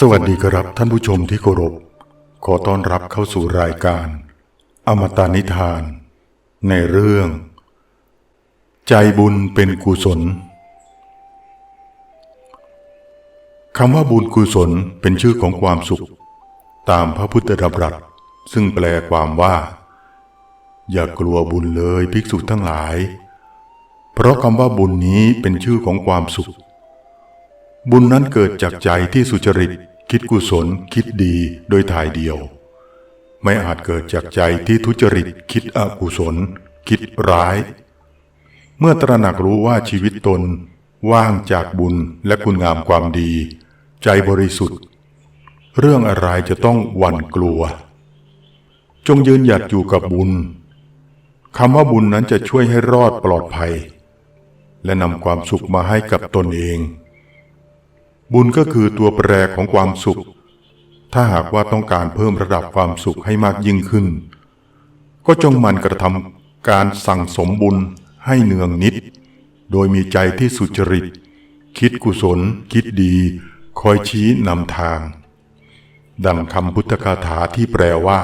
สวัสดีครับท่านผู้ชมที่เคารพ ขอต้อนรับเข้าสู่รายการ อมตะนิทาน ในเรื่อง ใจบุญเป็นกุศลคำว่าบุญกุศลเป็นชื่อของความสุข ตามพระพุทธดำรัสซึ่งแปลความว่า อย่ากลัวบุญเลยภิกษุทั้งหลาย เพราะคำว่าบุญนี้เป็นชื่อของความสุข บุญนั้นเกิดจากใจที่สุจริต คิดกุศล คิดดีโดยทายเดียว ไม่อาจเกิดจากใจที่ทุจริต คิดอกุศล คิดร้าย เมื่อตระหนักรู้ว่าชีวิตตน ว่างจากบุญและคุณงามความดี ใจบริสุทธิ์ เรื่องอะไรจะต้องหวั่นกลัว จงยืนหยัดอยู่กับบุญคำว่าบุญนั้นจะช่วยให้รอดปลอดภัย และนำความสุขมาให้กับตนเอง บุญก็คือตัวแปรของความสุข ถ้าหากว่าต้องการเพิ่มระดับความสุขให้มากยิ่งขึ้น ก็จงหมันกระทำการสั่งสมบุญให้เนืองนิด โดยมีใจที่สุจริต คิดกุศล คิดดี คอยชี้นำทาง ดังคำพุทธคาถาที่แปลว่า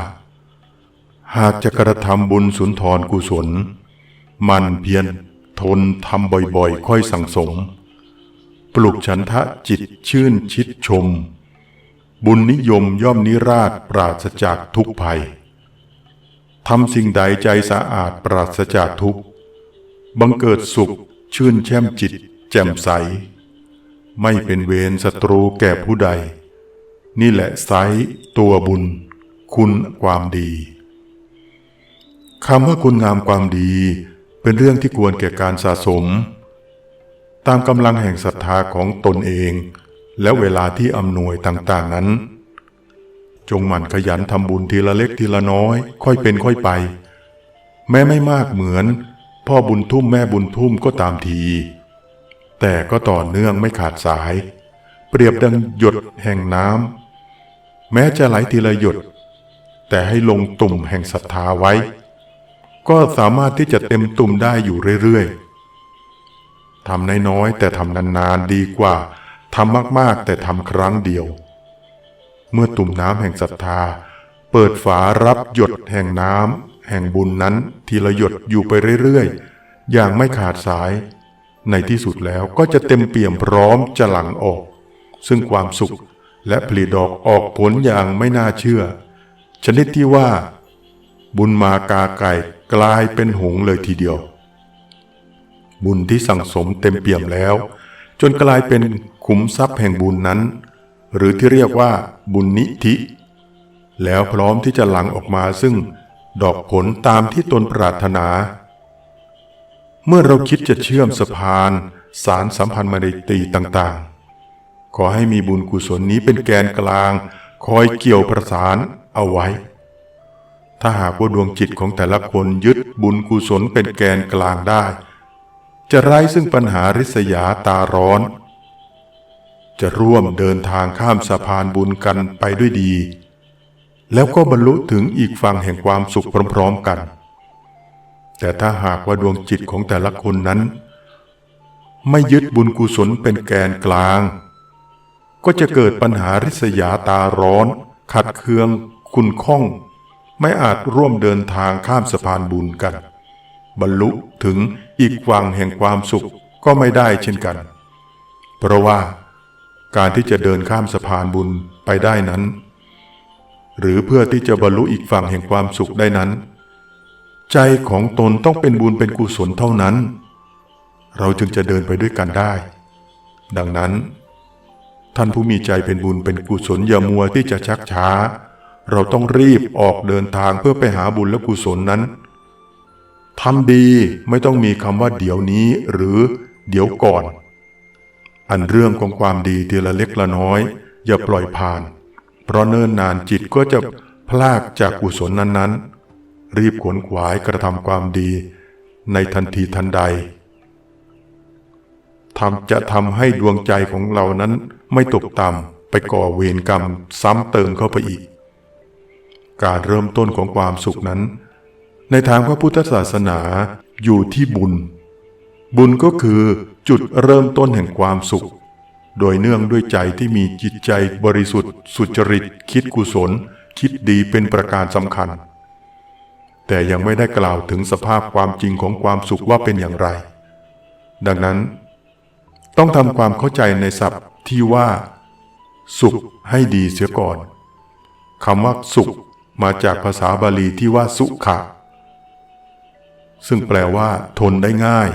หากจะกระทำบุญสุนทรกุศล มันเพียรทนทำบ่อยๆ ค่อยสั่งสม ปลุกฉันทะจิตชื่นชิดชม บุญนิยมย่อมนิราชปราศจากทุกภัยทำสิ่งใดใจสะอาดปราศจากทุกบังเกิดสุขชื่นแช่มจิต แจ่มใส ไม่เป็นเวรศัตรูแก่ผู้ใด นี่แหละไซตัวบุญ คุณความดีคำว่าคุณงามความดีเป็นเรื่องที่ควรแก่การสะสม ตามกำลังแห่งศรัทธาของตนเอง และเวลาที่อำนวยต่างๆนั้น จงหมั่นขยันทำบุญทีละเล็กทีละน้อย ค่อยเป็นค่อยไป แม้ไม่มากเหมือน พ่อบุญทุ่มแม่บุญทุ่มก็ตามที แต่ก็ต่อเนื่องไม่ขาดสาย เปรียบดังหยดแห่งน้ำแม้จะไหลทีละหยด แต่ให้ลงตุ่มแห่งศรัทธาไว้ ก็สามารถที่จะเต็มตุ่มได้อยู่เรื่อยๆ ทำน้อยๆแต่ทำนานๆดีกว่าทำมากๆแต่ทำครั้งเดียว เมื่อตุ่มน้ำแห่งศรัทธา เปิดฝารับหยดแห่งน้ำแห่งบุญนั้นทีละหยดอยู่ไปเรื่อยๆ อย่างไม่ขาดสาย ในที่สุดแล้วก็จะเต็มเปี่ยมพร้อมจะหลั่งออก ซึ่งความสุขและผลิดอกออกผลอย่างไม่น่าเชื่อ ชนิดที่ว่า บุญมากาไก่กลายเป็นหงส์เลยทีเดียว บุญที่สั่งสมเต็มเปี่ยมแล้ว จนกลายเป็นขุมทรัพย์แห่งบุญนั้น หรือที่เรียกว่าบุญนิธิ แล้วพร้อมที่จะหลั่งออกมาซึ่งดอกผลตามที่ตนปรารถนา เมื่อเราคิดจะเชื่อมสะพาน สารสัมพันธ์มาในตีต่างๆ ขอให้มีบุญกุศลนี้เป็นแกนกลาง คอยเกี่ยวประสานเอาไว้ ถ้าหากว่าดวงจิตของแต่ละคนยึดบุญกุศลเป็นแกนกลางได้ จะไร้ซึ่งปัญหาริษยาตาร้อน จะร่วมเดินทางข้ามสะพานบุญกันไปด้วยดี แล้วก็บรรลุถึงอีกฝั่งแห่งความสุขพร้อมๆกัน แต่ถ้าหากว่าดวงจิตของแต่ละคนนั้น ไม่ยึดบุญกุศลเป็นแกนกลาง ก็จะเกิดปัญหาริษยาตาร้อน ขัดเคือง คุณข้อง ไม่อาจร่วมเดินทางข้ามสะพานบุญกัน บรรลุถึงอีกฝั่งแห่งความสุขก็ไม่ได้เช่นกัน เพราะว่าการที่จะเดินข้ามสะพานบุญไปได้นั้น หรือเพื่อที่จะบรรลุอีกฝั่งแห่งความสุขได้นั้น ใจของตนต้องเป็นบุญเป็นกุศลเท่านั้น เราจึงจะเดินไปด้วยกันได้ ดังนั้น ท่านผู้มีใจเป็นบุญเป็นกุศลอย่ามัวที่จะชักช้า เราต้องรีบออกเดินทางเพื่อไปหาบุญและกุศลนั้น ทำดีไม่ต้องมีคำว่าเดี๋ยวนี้หรือเดี๋ยวก่อน อันเรื่องของความดีทีละเล็กละน้อย อย่าปล่อยผ่าน เพราะเนิ่นนานจิตก็จะพลากจากกุศลนั้นๆ รีบขวนขวายกระทำความดีในทันทีทันใดทำจะทำให้ดวงใจของเรานั้นไม่ตกต่ำไปก่อเวรกรรมซ้ำเติมเข้าไปอีก การเริ่มต้นของความสุขนั้น ในทางพระพุทธศาสนาอยู่ที่บุญ บุญก็คือจุดเริ่มต้นแห่งความสุข โดยเนื่องด้วยใจที่มีจิตใจบริสุทธิ์ สุจริต คิดกุศล คิดดีเป็นประการสำคัญ แต่ยังไม่ได้กล่าวถึงสภาพความจริงของความสุขว่าเป็นอย่างไร ดังนั้น ต้องทำความเข้าใจในศัพท์ที่ว่า สุขให้ดีเสียก่อนคำว่าสุขมาจากภาษาบาลีที่ว่าสุขะ ซึ่งแปลว่า ทนได้ง่าย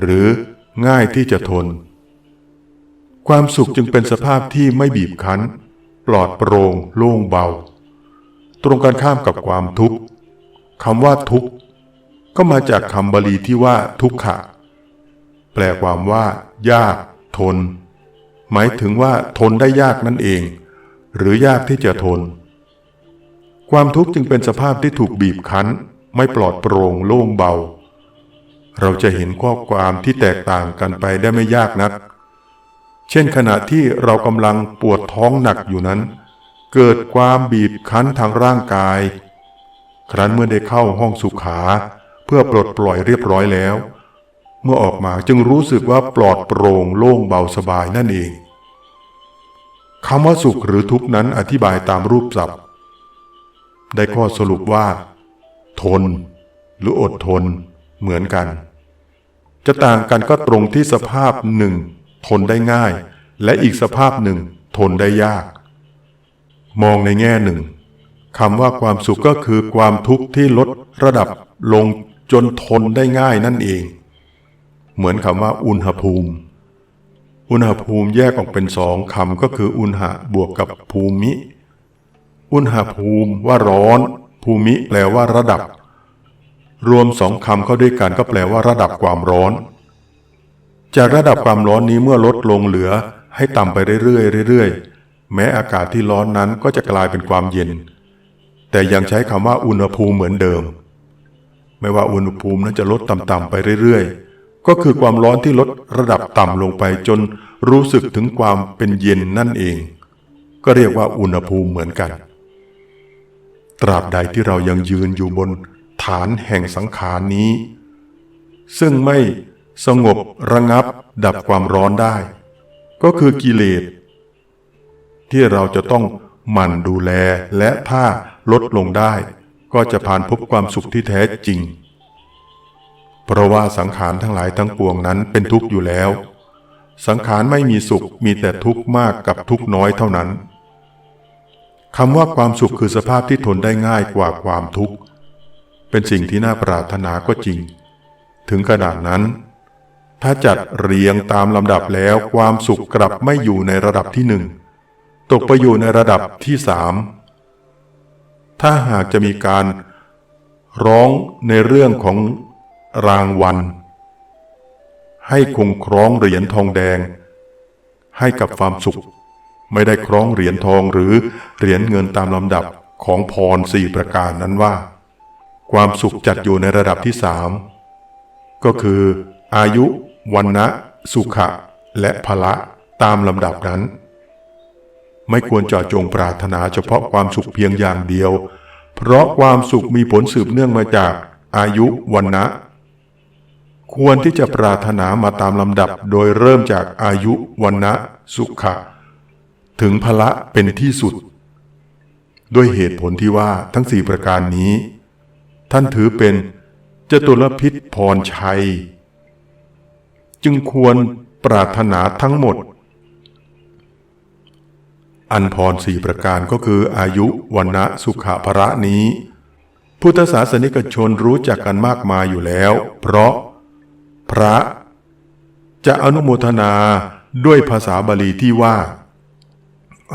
หรือง่ายที่จะทน ความสุขจึงเป็นสภาพที่ไม่บีบคั้น ปลอดโปร่งโล่งเบา ตรงกันข้ามกับความทุกข์คำว่าทุกข์ ก็มาจากคำบาลีที่ว่า ทุกขะ แปลความว่า ยาก ทน หมายถึงว่า ทนได้ยากนั่นเอง หรือยากที่จะทน ความทุกข์จึงเป็นสภาพที่ถูกบีบคั้น ไม่ปลอดโปร่งโล่งเบา เราจะเห็นข้อความที่แตกต่างกันไปได้ไม่ยากนัก เช่นขณะที่เรากำลังปวดท้องหนักอยู่นั้น เกิดความบีบคั้นทางร่างกาย ครั้นเมื่อได้เข้าห้องสุขา เพื่อปลดปล่อยเรียบร้อยแล้ว เมื่อออกมาจึงรู้สึกว่าปลอดโปร่งโล่งเบาสบายนั่นเองคำว่าสุขหรือทุกข์นั้นอธิบายตามรูปศัพท์ ได้ข้อสรุปว่า ทน หรืออดทนเหมือนกัน จะต่างกันก็ตรงที่สภาพหนึ่งทนได้ง่าย และอีกสภาพหนึ่งทนได้ยาก มองในแง่หนึ่งคำว่าความสุขก็คือความทุกข์ที่ลดระดับลงจนทนได้ง่ายนั่นเอง เหมือนคำว่าอุณหภูมิ อุณหภูมิแยกออกเป็นสองคำก็คืออุณหะบวกกับภูมิ อุณหภูมิว่าร้อน ภูมิแปลว่าระดับ รวมสองคำเข้าด้วยกันก็แปลว่าระดับความร้อน จากระดับความร้อนนี้เมื่อลดลงเหลือให้ต่ำไปเรื่อยๆเรื่อยๆแม้อากาศที่ร้อนนั้นก็จะกลายเป็นความเย็น แต่ยังใช้คำว่าอุณหภูมิเหมือนเดิม ไม่ว่าอุณหภูมินั้นจะลดต่ำๆไปเรื่อยๆ ก็คือความร้อนที่ลดระดับต่ำลงไปจนรู้สึกถึงความเป็นเย็นนั่นเอง ก็เรียกว่าอุณหภูมิเหมือนกัน ตราบใดที่เรายังยืนอยู่บนฐานแห่งสังขารนี้ ซึ่งไม่สงบระงับดับความร้อนได้ ก็คือกิเลส ที่เราจะต้องหมั่นดูแลและถ้าลดลงได้ ก็จะผ่านพบความสุขที่แท้จริง เพราะว่าสังขารทั้งหลายทั้งปวงนั้นเป็นทุกข์อยู่แล้ว สังขารไม่มีสุขมีแต่ทุกข์มากกับทุกข์น้อยเท่านั้น คำว่าความสุขคือสภาพที่ทนได้ง่ายกว่าความทุกข์ เป็นสิ่งที่น่าปรารถนาก็จริง ถึงขนาดนั้น ถ้าจัดเรียงตามลำดับแล้วความสุขกลับไม่อยู่ในระดับที่หนึ่งตกไปอยู่ในระดับที่สามถ้าหากจะมีการร้องในเรื่องของรางวัล ให้คงครองเหรียญทองแดงให้กับความสุข ไม่ได้ครองเหรียญทองหรือเหรียญเงินตามลำดับของพรสี่ประการนั้นว่า ความสุขจัดอยู่ในระดับที่สามก็คือ อายุวันนะสุขะ และพละตามลำดับนั้น ไม่ควรเจาะจงปรารถนาเฉพาะความสุขเพียงอย่างเดียว เพราะความสุขมีผลสืบเนื่องมาจากอายุวันนะควรที่จะปรารถนามาตามลำดับโดยเริ่มจากอายุวันนะสุขะ ถึงพละเป็นที่สุด ด้วยเหตุผลที่ว่าทั้งสี่ประการนี้ ท่านถือเป็นจตุรพิษพรชัย จึงควรปรารถนาทั้งหมด อันพรสี่ประการก็คืออายุวันนะสุขะพระนี้ พุทธศาสนิกชนรู้จักกันมากมายอยู่แล้ว เพราะพระจะอนุโมทนาด้วยภาษาบาลีที่ว่า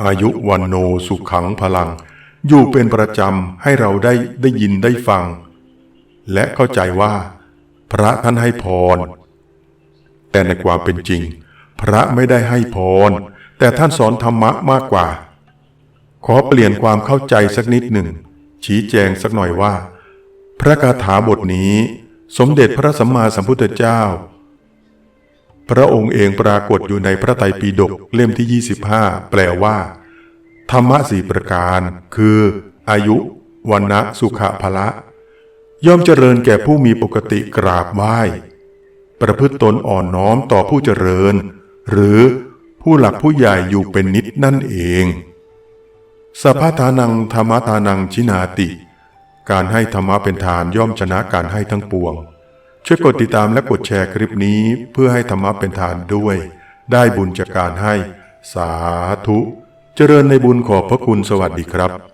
อายุวันโนสุขังพลัง อยู่เป็นประจำให้เราได้ได้ยินได้ฟัง และเข้าใจว่า พระท่านให้พร แต่ในความเป็นจริง พระไม่ได้ให้พร แต่ท่านสอนธรรมะมากกว่า ขอเปลี่ยนความเข้าใจสักนิดหนึ่ง ชี้แจงสักหน่อยว่า พระคาถาบทนี้ สมเด็จพระสัมมาสัมพุทธเจ้า พระองค์เองปรากฏอยู่ในพระไตรปิฎกเล่มที่ 25 แปลว่า ธรรมะสี่ประการ คือ อายุวันนะสุขะพละ ย่อมเจริญแก่ผู้มีปกติกราบไหว้ ประพฤติตนอ่อนน้อมต่อผู้เจริญ หรือผู้หลักผู้ใหญ่อยู่เป็นนิดนั่นเองสัพพทานังธรรมทานังชินาติ การให้ธรรมะเป็นทานย่อมชนะการให้ทั้งปวง ช่วยกดติดตามและกดแชร์คลิปนี้เพื่อให้ธรรมะเป็นทานด้วย ได้บุญจากการให้ สาธุ เจริญในบุญขอบพระคุณสวัสดีครับ